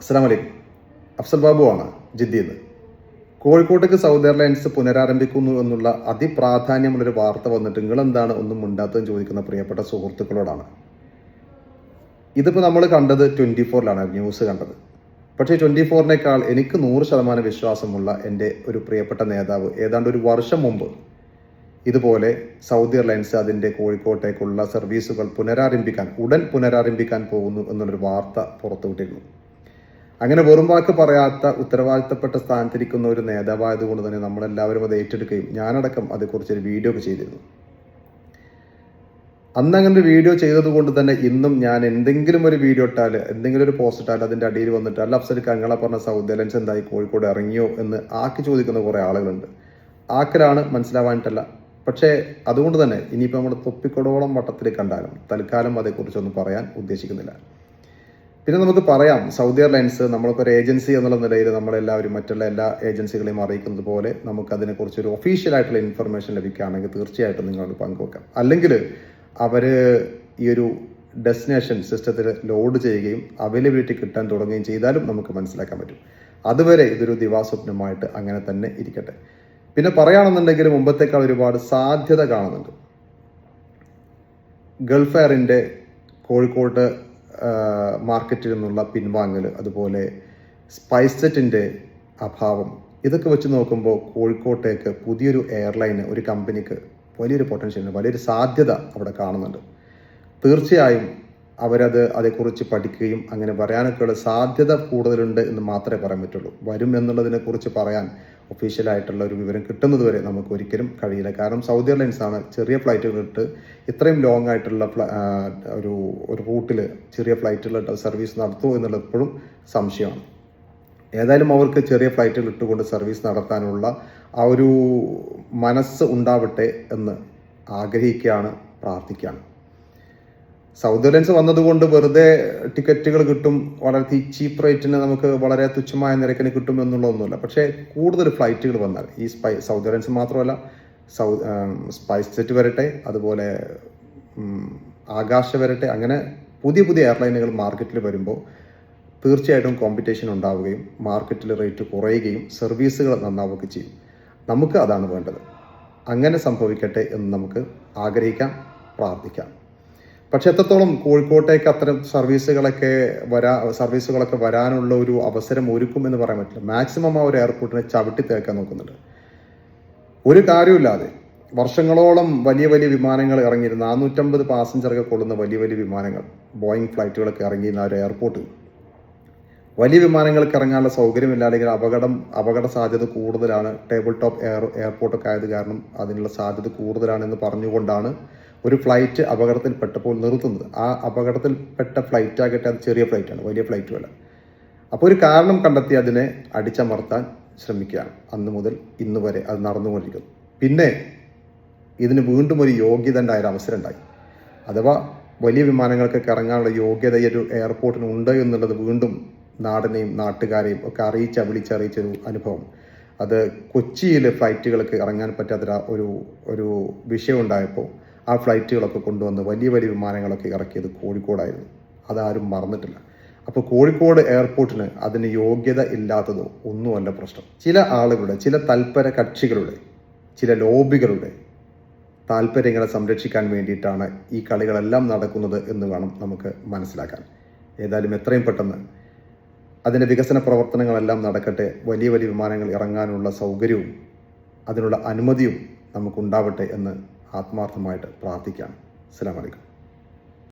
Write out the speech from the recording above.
അസ്സാം വലൈക്കും അഫ്സൽ ബാബു ആണ് നിന്ന് കോഴിക്കോട്ടേക്ക് സൗദി എയർലൈൻസ് പുനരാരംഭിക്കുന്നു എന്നുള്ള അതിപ്രാധാന്യമുള്ളൊരു വാർത്ത വന്നിട്ട് നിങ്ങളെന്താണ് ഒന്നും മുണ്ടാത്തതെന്ന് ചോദിക്കുന്ന പ്രിയപ്പെട്ട സുഹൃത്തുക്കളോടാണ്. ഇതിപ്പോൾ നമ്മൾ കണ്ടത് ട്വന്റി ഫോറിലാണ് ന്യൂസ് കണ്ടത്. പക്ഷേ ട്വന്റി ഫോറിനേക്കാൾ എനിക്ക് നൂറ് ശതമാനം വിശ്വാസമുള്ള എന്റെ ഒരു പ്രിയപ്പെട്ട നേതാവ് ഏതാണ്ട് ഒരു വർഷം മുമ്പ് ഇതുപോലെ സൗദി എയർലൈൻസ് അതിന്റെ കോഴിക്കോട്ടേക്കുള്ള സർവീസുകൾ പുനരാരംഭിക്കാൻ ഉടൻ പുനരാരംഭിക്കാൻ പോകുന്നു എന്നുള്ളൊരു വാർത്ത പുറത്തുവിട്ടിരുന്നു. അങ്ങനെ വെറും വാക്ക് പറയാത്ത ഉത്തരവാദിത്തപ്പെട്ട സ്ഥാനത്തിരിക്കുന്ന ഒരു നേതാവായതുകൊണ്ട് തന്നെ നമ്മളെല്ലാവരും അത് ഏറ്റെടുക്കുകയും ഞാനടക്കം അതേക്കുറിച്ചൊരു വീഡിയോ ഒക്കെ ചെയ്തിരുന്നു. അന്ന് അങ്ങനെ ഒരു വീഡിയോ ചെയ്തതുകൊണ്ട് തന്നെ ഇന്നും ഞാൻ എന്തെങ്കിലും ഒരു വീഡിയോ ഇട്ടാൽ എന്തെങ്കിലും ഒരു പോസ്റ്റ് ഇട്ടാൽ അതിന്റെ അടിയിൽ വന്നിട്ട് അല്ല അഫ്സൽ കങ്ങളെ പറഞ്ഞ സൗദി അലൻസ് എന്തായി കോഴിക്കോട് ഇറങ്ങിയോ എന്ന് ആക്കി ചോദിക്കുന്ന കുറേ ആളുകളുണ്ട്. ആക്കലാണ് മനസ്സിലാവാനിട്ടല്ല പക്ഷേ അതുകൊണ്ട് തന്നെ ഇനിയിപ്പോൾ നമ്മൾ തൊപ്പിക്കൊടോളം വട്ടത്തിൽ കണ്ടാലും തൽക്കാലം അതേക്കുറിച്ചൊന്നും പറയാൻ ഉദ്ദേശിക്കുന്നില്ല. പിന്നെ നമുക്ക് പറയാം സൗദി എയർലൈൻസ് നമ്മളിപ്പോൾ ഒരു ഏജൻസി എന്നുള്ള നിലയിൽ നമ്മളെല്ലാവരും മറ്റുള്ള എല്ലാ ഏജൻസികളെയും അറിയിക്കുന്നത് പോലെ നമുക്ക് അതിനെക്കുറിച്ച് ഒരു ഒഫീഷ്യൽ ആയിട്ടുള്ള ഇൻഫർമേഷൻ ലഭിക്കുകയാണെങ്കിൽ തീർച്ചയായിട്ടും നിങ്ങളോട് പങ്കുവെക്കാം. അല്ലെങ്കിൽ അവർ ഈ ഒരു ഡെസ്റ്റിനേഷൻ സിസ്റ്റത്തിൽ ലോഡ് ചെയ്യുകയും അവൈലബിലിറ്റി കിട്ടാൻ തുടങ്ങുകയും ചെയ്താലും നമുക്ക് മനസ്സിലാക്കാൻ പറ്റും. അതുവരെ ഇതൊരു ദിവാസ്വപ്നമായിട്ട് അങ്ങനെ തന്നെ ഇരിക്കട്ടെ. പിന്നെ പറയുകയാണെന്നുണ്ടെങ്കിൽ മുമ്പത്തേക്കാൾ ഒരുപാട് സാധ്യത കാണുന്നുണ്ട്. ഗൾഫ് എയറിന്റെ കോഴിക്കോട്ട് മാർക്കറ്റിൽ നിന്നുള്ള പിൻവാങ്ങൽ അതുപോലെ സ്പൈസെറ്റിന്റെ അഭാവം ഇതൊക്കെ വെച്ച് നോക്കുമ്പോൾ കോഴിക്കോട്ടേക്ക് പുതിയൊരു എയർലൈന് ഒരു കമ്പനിക്ക് വലിയൊരു പൊട്ടൻഷ്യൽ വലിയൊരു സാധ്യത അവിടെ കാണുന്നുണ്ട്. തീർച്ചയായും അവരത് അതേക്കുറിച്ച് പഠിക്കുകയും അങ്ങനെ പറയാനൊക്കെയുള്ള സാധ്യത കൂടുതലുണ്ട് എന്ന് മാത്രമേ പറയാൻ പറ്റുള്ളൂ. വരും എന്നുള്ളതിനെക്കുറിച്ച് പറയാൻ ഒഫീഷ്യലായിട്ടുള്ള ഒരു വിവരം കിട്ടുന്നത് വരെ നമുക്ക് ഒരിക്കലും കഴിയില്ല. കാരണം സൗദി എയർലൈൻസ് ആണ് ചെറിയ ഫ്ലൈറ്റുകളിട്ട് ഇത്രയും ലോങ് ആയിട്ടുള്ള ഒരു ഒരു റൂട്ടിൽ ചെറിയ ഫ്ലൈറ്റുകളിട്ട് സർവീസ് നടത്തുമോ എന്നുള്ളത് എപ്പോഴും സംശയമാണ്. ഏതായാലും അവർക്ക് ചെറിയ ഫ്ലൈറ്റുകൾ ഇട്ടുകൊണ്ട് സർവീസ് നടത്താനുള്ള ആ ഒരു മനസ്സ് ഉണ്ടാവട്ടെ എന്ന് ആഗ്രഹിക്കുകയാണ് പ്രാർത്ഥിക്കുകയാണ്. സൗദി എയർലൈൻസ് വന്നതുകൊണ്ട് വെറുതെ ടിക്കറ്റുകൾ കിട്ടും വളരെ ചീപ്പ് റേറ്റിന് നമുക്ക് വളരെ തുച്ഛമായ നിരക്കിന് കിട്ടും എന്നുള്ളതൊന്നുമില്ല. പക്ഷേ കൂടുതൽ ഫ്ലൈറ്റുകൾ വന്നാൽ ഈ സ്പൈ സൗദി എയർലൈൻസ് മാത്രമല്ല സ്പൈസ് ജെറ്റ് വരട്ടെ അതുപോലെ ആകാശ വരട്ടെ അങ്ങനെ പുതിയ പുതിയ എയർലൈനുകൾ മാർക്കറ്റിൽ വരുമ്പോൾ തീർച്ചയായിട്ടും കോമ്പറ്റീഷൻ ഉണ്ടാവുകയും മാർക്കറ്റിൽ റേറ്റ് കുറയുകയും സർവീസുകൾ നന്നാവുകയും ചെയ്യും. നമുക്ക് അതാണ് വേണ്ടത്. അങ്ങനെ സംഭവിക്കട്ടെ എന്ന് നമുക്ക് ആഗ്രഹിക്കാം പ്രാർത്ഥിക്കാം. പക്ഷെ എത്രത്തോളം കോഴിക്കോട്ടേക്ക് അത്തരം സർവീസുകളൊക്കെ വരാ സർവീസുകളൊക്കെ വരാനുള്ള ഒരു അവസരം ഒരുക്കും എന്ന് പറയാൻ പറ്റില്ല. മാക്സിമം ആ ഒരു എയർപോർട്ടിനെ ചവിട്ടി തേക്കാൻ നോക്കുന്നുണ്ട്. ഒരു കാര്യമില്ലാതെ വർഷങ്ങളോളം വലിയ വലിയ വിമാനങ്ങൾ ഇറങ്ങിയിരുന്ന. നാനൂറ്റമ്പത് പാസഞ്ചറൊക്കെ കൊള്ളുന്ന വലിയ വലിയ വിമാനങ്ങൾ ബോയിങ് ഫ്ലൈറ്റുകളൊക്കെ ഇറങ്ങിയിരുന്ന ഒരു എയർപോർട്ട് വലിയ വിമാനങ്ങൾക്ക് ഇറങ്ങാനുള്ള സൗകര്യമില്ല അല്ലെങ്കിൽ അപകടം അപകട സാധ്യത കൂടുതലാണ്. ടേബിൾ ടോപ്പ് എയർ എയർപോർട്ടൊക്കെ ആയത് കാരണം അതിനുള്ള സാധ്യത കൂടുതലാണെന്ന് പറഞ്ഞുകൊണ്ടാണ് ഒരു ഫ്ലൈറ്റ് അപകടത്തിൽപ്പെട്ടപ്പോൾ നിർത്തുന്നത്. ആ അപകടത്തിൽപ്പെട്ട ഫ്ലൈറ്റ് ആകട്ടെ അത് ചെറിയ ഫ്ലൈറ്റാണ് വലിയ ഫ്ലൈറ്റുമല്ല അപ്പോൾ ഒരു കാരണം കണ്ടെത്തി അതിനെ അടിച്ചമർത്താൻ ശ്രമിക്കുകയാണ്. അന്ന് മുതൽ ഇന്ന് വരെ അത് നടന്നുകൊണ്ടിരിക്കുന്നു. പിന്നെ ഇതിന് വീണ്ടും ഒരു യോഗ്യത ഉണ്ടായ ഒരു അവസരം ഉണ്ടായി. അഥവാ വലിയ വിമാനങ്ങൾക്കൊക്കെ ഇറങ്ങാനുള്ള യോഗ്യത ഈ ഒരു എയർപോർട്ടിന് ഉണ്ട് എന്നുള്ളത് വീണ്ടും നാടിനെയും നാട്ടുകാരെയും ഒക്കെ അറിയിച്ച വിളിച്ചറിയിച്ചൊരു അനുഭവം. അത് കൊച്ചിയിൽ ഫ്ലൈറ്റുകൾക്ക് ഇറങ്ങാൻ പറ്റാത്ത ഒരു ഒരു വിഷയം ഉണ്ടായപ്പോൾ ആ ഫ്ലൈറ്റുകളൊക്കെ കൊണ്ടുവന്ന് വലിയ വലിയ വിമാനങ്ങളൊക്കെ ഇറക്കിയത് കോഴിക്കോടായിരുന്നു. അതാരും മറന്നിട്ടില്ല. അപ്പോൾ കോഴിക്കോട് എയർപോർട്ടിന് അതിന് യോഗ്യത ഇല്ലാത്തതോ ഒന്നുമല്ല പ്രശ്നം. ചില ആളുകളുടെ ചില തൽപര കക്ഷികളുടെ ചില ലോബികളുടെ താല്പര്യങ്ങളെ സംരക്ഷിക്കാൻ വേണ്ടിയിട്ടാണ് ഈ കളികളെല്ലാം നടക്കുന്നത് എന്ന് വേണം നമുക്ക് മനസ്സിലാക്കാൻ. ഏതായാലും എത്രയും പെട്ടെന്ന് അതിന്റെ വികസന പ്രവർത്തനങ്ങളെല്ലാം നടക്കട്ടെ വലിയ വലിയ വിമാനങ്ങൾ ഇറങ്ങാനുള്ള സൗകര്യവും അതിനുള്ള അനുമതിയും നമുക്കുണ്ടാവട്ടെ എന്ന് ആത്മാർത്ഥമായിട്ട് പ്രാർത്ഥിക്കാം. അലൈക്കും.